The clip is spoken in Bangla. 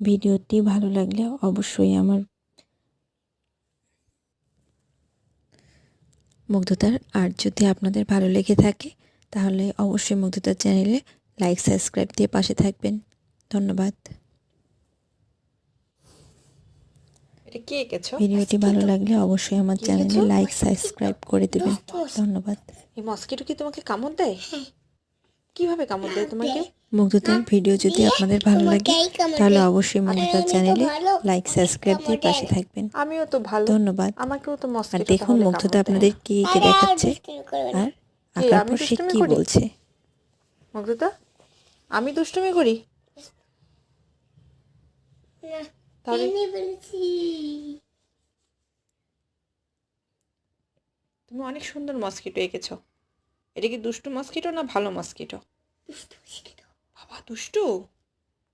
ভিডিওটি ভালো লাগলে অবশ্যই আমার মুগ্ধতার আর যদি আপনাদের ভালো লেগে থাকে তাহলে অবশ্যই মুগ্ধতার চ্যানেলে লাইক সাবস্ক্রাইব দিয়ে পাশে থাকবেন। ধন্যবাদ। এটা কি এঁকেছো? ভিডিওটি ভালো লাগলে অবশ্যই আমার চ্যানেলে লাইক সাবস্ক্রাইব করে দেবেন। ধন্যবাদ। এই মস্কিটো কি তোমাকে কামড় দেয়? কীভাবে কামড় দেয় তোমাকে? মুগ্ধতার ভিডিও যদি আপনাদের ভালো লাগে তাহলে অবশ্যই মুগ্ধতার চ্যানেলে লাইক সাবস্ক্রাইব দিয়ে পাশে থাকবেন। আমিও তো ভালো। ধন্যবাদ। আমাকেও তো আর দেখুন মুগ্ধতা আপনাদের কি কি দেখাচ্ছে? আর আঁকার আমি পর সে দুষ্টুমি কি করি? বলছে? মুগ্ধতা আমি দুষ্টুমি করি? তাহলে তুমি অনেক সুন্দর মস্কিটো এঁকেছো। এটা কি দুষ্টু মস্কিটো না ভালো মস্কিটো? বাবা দুষ্টু